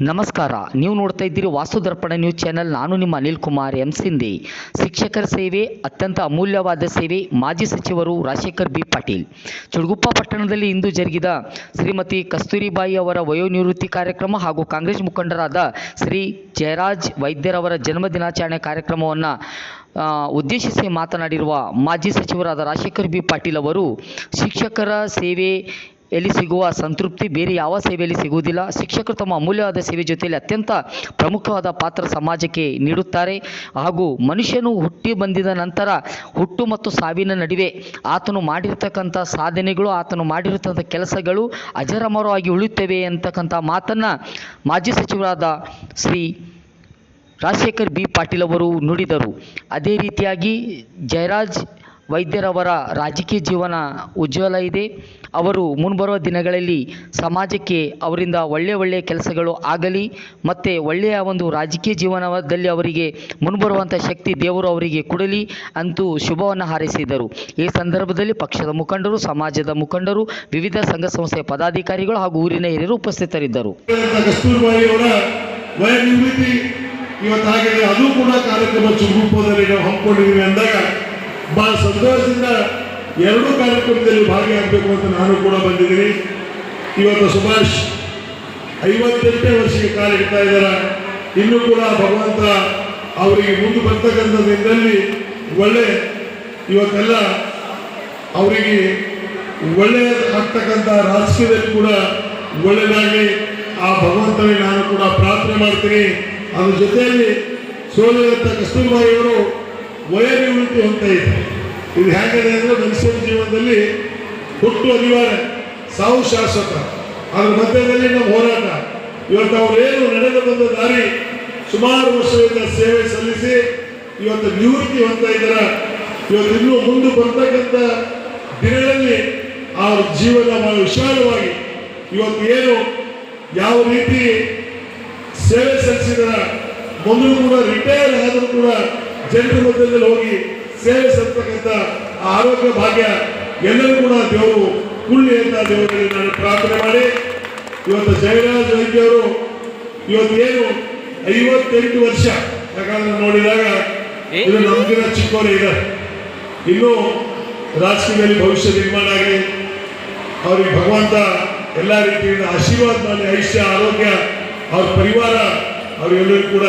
ನಮಸ್ಕಾರ. ನೀವು ನೋಡ್ತಾ ಇದ್ದೀರಿ ವಾಸ್ತು ದರ್ಪಣ ನ್ಯೂಸ್ ಚಾನೆಲ್. ನಾನು ನಿಮ್ಮ ಅನಿಲ್ ಕುಮಾರ್, ಎಂ ಸಿಂಧಿ. ಶಿಕ್ಷಕರ ಸೇವೆ ಅತ್ಯಂತ ಅಮೂಲ್ಯವಾದ ಸೇವೆ. ಮಾಜಿ ಸಚಿವರು ರಾಜಶೇಖರ್ ಬಿ. ಪಾಟೀಲ್. ಚುಡುಗುಪ್ಪ ಪಟ್ಟಣದಲ್ಲಿ ಇಂದು ಜರುಗಿದ ಶ್ರೀಮತಿ ಕಸ್ತೂರಿಬಾಯಿ ಅವರ ವಯೋನಿವೃತ್ತಿ ಕಾರ್ಯಕ್ರಮ ಹಾಗೂ ಕಾಂಗ್ರೆಸ್ ಮುಖಂಡರಾದ ಶ್ರೀ ಜಯರಾಜ್ ವೈದ್ಯರವರ ಜನ್ಮದಿನಾಚರಣೆ ಕಾರ್ಯಕ್ರಮವನ್ನು ಉದ್ದೇಶಿಸಿ ಮಾತನಾಡಿರುವ ಮಾಜಿ ಸಚಿವರಾದ ರಾಜಶೇಖರ್ ಬಿ. ಪಾಟೀಲ್ ಅವರು, ಶಿಕ್ಷಕರ ಸೇವೆ ಎಲ್ಲಿ ಸಿಗುವ ಸಂತೃಪ್ತಿ, ಬೇರೆ ಯಾವ ಸೇವೆಯಲ್ಲಿ ಸಿಗುವುದಿಲ್ಲ. ಶಿಕ್ಷಕರು ತಮ್ಮ ಅಮೂಲ್ಯವಾದ ಸೇವೆ ಜೊತೆಯಲ್ಲಿ ಅತ್ಯಂತ ಪ್ರಮುಖವಾದ ಪಾತ್ರ ಸಮಾಜಕ್ಕೆ ನೀಡುತ್ತಾರೆ. ಹಾಗೂ ಮನುಷ್ಯನು ಹುಟ್ಟಿ ಬಂದಿದ ನಂತರ ಹುಟ್ಟು ಮತ್ತು ಸಾವಿನ ನಡುವೆ ಆತನು ಮಾಡಿರ್ತಕ್ಕಂಥ ಸಾಧನೆಗಳು, ಆತನು ಮಾಡಿರ್ತಕ್ಕಂಥ ಕೆಲಸಗಳು ಅಜರಮರವಾಗಿ ಉಳಿಯುತ್ತವೆ ಅಂತಕ್ಕಂಥ ಮಾತನ್ನು ಮಾಜಿ ಸಚಿವರಾದ ಶ್ರೀ ರಾಜಶೇಖರ್ ಬಿ ಪಾಟೀಲ್ ಅವರು ನುಡಿದರು. ಅದೇ ರೀತಿಯಾಗಿ ಜಯರಾಜ್ ವೈದ್ಯರವರ ರಾಜಕೀಯ ಜೀವನ ಉಜ್ವಲ ಇದೆ. ಅವರು ಮುಂಬರುವ ದಿನಗಳಲ್ಲಿ ಸಮಾಜಕ್ಕೆ ಅವರಿಂದ ಒಳ್ಳೆಯ ಒಳ್ಳೆಯ ಕೆಲಸಗಳು ಆಗಲಿ, ಮತ್ತು ಒಳ್ಳೆಯ ಒಂದು ರಾಜಕೀಯ ಜೀವನದಲ್ಲಿ ಅವರಿಗೆ ಮುಂಬರುವಂಥ ಶಕ್ತಿ ದೇವರು ಅವರಿಗೆ ಕೊಡಲಿ ಅಂತೂ ಶುಭವನ್ನು ಹಾರೈಸಿದರು. ಈ ಸಂದರ್ಭದಲ್ಲಿ ಪಕ್ಷದ ಮುಖಂಡರು, ಸಮಾಜದ ಮುಖಂಡರು, ವಿವಿಧ ಸಂಘ ಸಂಸ್ಥೆಯ ಪದಾಧಿಕಾರಿಗಳು ಹಾಗೂ ಊರಿನ ಹಿರಿಯರು ಉಪಸ್ಥಿತರಿದ್ದರು. ಇವತ್ತಾಗಿದೆ. ಅದು ಕೂಡ ಕಾರ್ಯಕ್ರಮ ಚುರುಪದಲ್ಲಿ ನಾವು ಹಮ್ಮಿಕೊಂಡಿದ್ದೀವಿ ಅಂದಾಗ ಬಹಳ ಸಂತೋಷದಿಂದ ಎರಡೂ ಕಾರ್ಯಕ್ರಮದಲ್ಲಿ ಭಾಗಿಯಾಗಬೇಕು ಅಂತ ನಾನು ಕೂಡ ಬಂದಿದ್ದೀನಿ. ಇವತ್ತು ಸುಭಾಷ್ ಐವತ್ತೆಂಟೇ ವರ್ಷಕ್ಕೆ ಕಾಲಿಡ್ತಾ ಇದ್ದಾರೆ. ಇನ್ನೂ ಕೂಡ ಭಗವಂತ ಅವರಿಗೆ ಮುಂದೆ ಬರ್ತಕ್ಕಂಥ ದಿನದಲ್ಲಿ ಒಳ್ಳೆ ಇವತ್ತೆಲ್ಲ ಅವರಿಗೆ ಒಳ್ಳೆಯ ಆಗ್ತಕ್ಕಂಥ ರಾಜಕೀಯದಲ್ಲಿ ಕೂಡ ಒಳ್ಳೆಯದಾಗಿ ಆ ಭಗವಂತನಿಗೆ ನಾನು ಕೂಡ ಪ್ರಾರ್ಥನೆ ಮಾಡ್ತೀನಿ. ಅದ್ರ ಜೊತೆಯಲ್ಲಿ ಸೋಲಿದಂಥ ಕಸ್ತೂರ್ಬಾಯಿ ಅವರು ಉಂಟು ಅಂತ ಇದೆ. ಇದು ಹೇಗಿದೆ ಅಂದರೆ ಮನುಷ್ಯನ ಜೀವನದಲ್ಲಿ ಹುಟ್ಟು ಅನಿವಾರ್ಯ. ಸಾವು ಶಾಶ್ವತ. ಅದ್ರ ಮಧ್ಯದಲ್ಲಿ ನಮ್ಮ ಹೋರಾಟ. ಇವತ್ತು ಅವರೇನು ನಡೆದು ಬಂದ ದಾರಿ ಸುಮಾರು ವರ್ಷದಿಂದ ಸೇವೆ ಸಲ್ಲಿಸಿ ಇವತ್ತು ನಿವೃತ್ತಿ ಹೊಂದ್ತಾ ಇದ್ದಾರ. ಇವತ್ತು ಇನ್ನೂ ಮುಂದೆ ಬರ್ತಕ್ಕಂಥ ದಿನಗಳಲ್ಲಿ ಆ ಜೀವನ ವಿಶಾಲವಾಗಿ ಇವತ್ತು ಏನು ಯಾವ ರೀತಿ ಸೇವೆ ಸಲ್ಲಿಸಿದಾರ ಮೊದಲು ಕೂಡ ರಿಟೈರ್ ಆದರೂ ಕೂಡ ಜನರ ಮಧ್ಯದಲ್ಲಿ ಹೋಗಿ ಸೇವೆ ಸಲ್ತಕ್ಕಂಥ ಆರೋಗ್ಯ ಭಾಗ್ಯ ಎಲ್ಲರೂ ಕೂಡ ದೇವರು ಕುಳ್ಳಿ ಅಂತ ದೇವರಲ್ಲಿ ನಾನು ಪ್ರಾರ್ಥನೆ ಮಾಡಿ. ಇವತ್ತು ಜಯರಾಜ್ ವೈದ್ಯರು ಅವರು ಇವತ್ತು ಏನು ಐವತ್ತೆಂಟು ವರ್ಷ ಯಾಕಂದ್ರೆ ನೋಡಿದಾಗ ಇದು ನಮ್ಗಿನ ಚಿಕ್ಕವರು ಇದೆ. ಇನ್ನೂ ರಾಜಕೀಯದಲ್ಲಿ ಭವಿಷ್ಯ ನಿರ್ಮಾಣ ಆಗಿ ಅವ್ರಿಗೆ ಭಗವಂತ ಎಲ್ಲ ರೀತಿಯಿಂದ ಆಶೀರ್ವಾದ ಮಾಡಿ ಐಶ್ಯ ಆರೋಗ್ಯ ಅವ್ರ ಪರಿವಾರ ಅವರೆಲ್ಲರಿಗೂ ಕೂಡ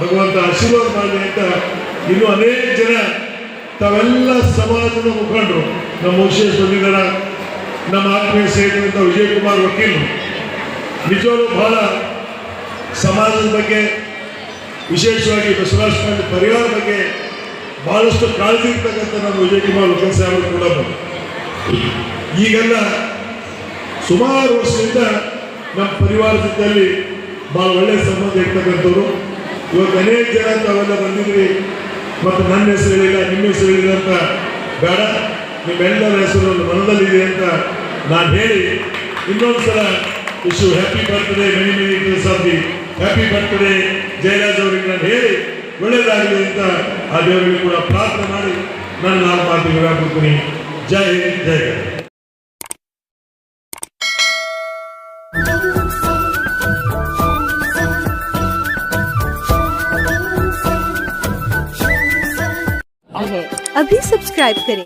ಭಗವಂತ ಆಶೀರ್ವಾದ ಮಾಡಲಿ ಅಂತ ಇನ್ನು ಅನೇಕ ಜನ ತಾವೆಲ್ಲ ಸಮಾಜದ ಮುಖಂಡರು. ನಮ್ಮ ವಿಶೇಷ ಬಂದಿದ್ದಾರ ನಮ್ಮ ಆತ್ಮೀಯ ಸೇರಿದಂಥ ವಿಜಯ್ ಕುಮಾರ್ ವಕೀಲರು ನಿಜವಾಗ್ಲೂ ಬಹಳ ಸಮಾಜದ ಬಗ್ಗೆ, ವಿಶೇಷವಾಗಿ ಬಸವರಾಜ ಸ್ವಾಮಿ ಪರಿವಾರ ಬಗ್ಗೆ ಬಹಳಷ್ಟು ಕಾಳಜಿ ಇರ್ತಕ್ಕಂಥ ನಮ್ಮ ವಿಜಯ್ ಕುಮಾರ್ ವಕೀಲ್ ಸಾಹೇಬರು ಕೂಡ ಈಗೆಲ್ಲ ಸುಮಾರು ವರ್ಷದಿಂದ ನಮ್ಮ ಪರಿವಾರ ಜೊತೆಯಲ್ಲಿ ಭಾಳ ಒಳ್ಳೆಯ ಸಂಬಂಧ ಇರ್ತಕ್ಕಂಥವ್ರು. ಇವತ್ತು ಅನೇಕ ಜನ ತಾವೆಲ್ಲ ಬಂದಿದ್ರಿ ಮತ್ತು ನನ್ನ ಹೆಸರು ಹೇಳಿಲ್ಲ ನಿಮ್ಮ ಹೆಸರು ಅಂತ ಬೇಡ. ನಿಮ್ಮೆಲ್ಲರ ಹೆಸರು ಮನದಲ್ಲಿದೆ ಅಂತ ನಾನು ಹೇಳಿ ಇನ್ನೊಂದು ಸಲ Ishu happy birthday many many days of the happy birthday Jayaraj ಅವರಿಗೆ ನಾನು ಹೇಳಿ ಒಳ್ಳೆಯದಾಗಲಿ ಅಂತ ಆ ದೇವರಿಗೆ ಕೂಡ ಪ್ರಾರ್ಥನೆ ಮಾಡಿ ನನ್ನ ನಾಲ್ಕು ಮಾತಿಗೆ ವಿರಾಮ ಜೈ ಜಯ अभी सब्सक्राइब करें।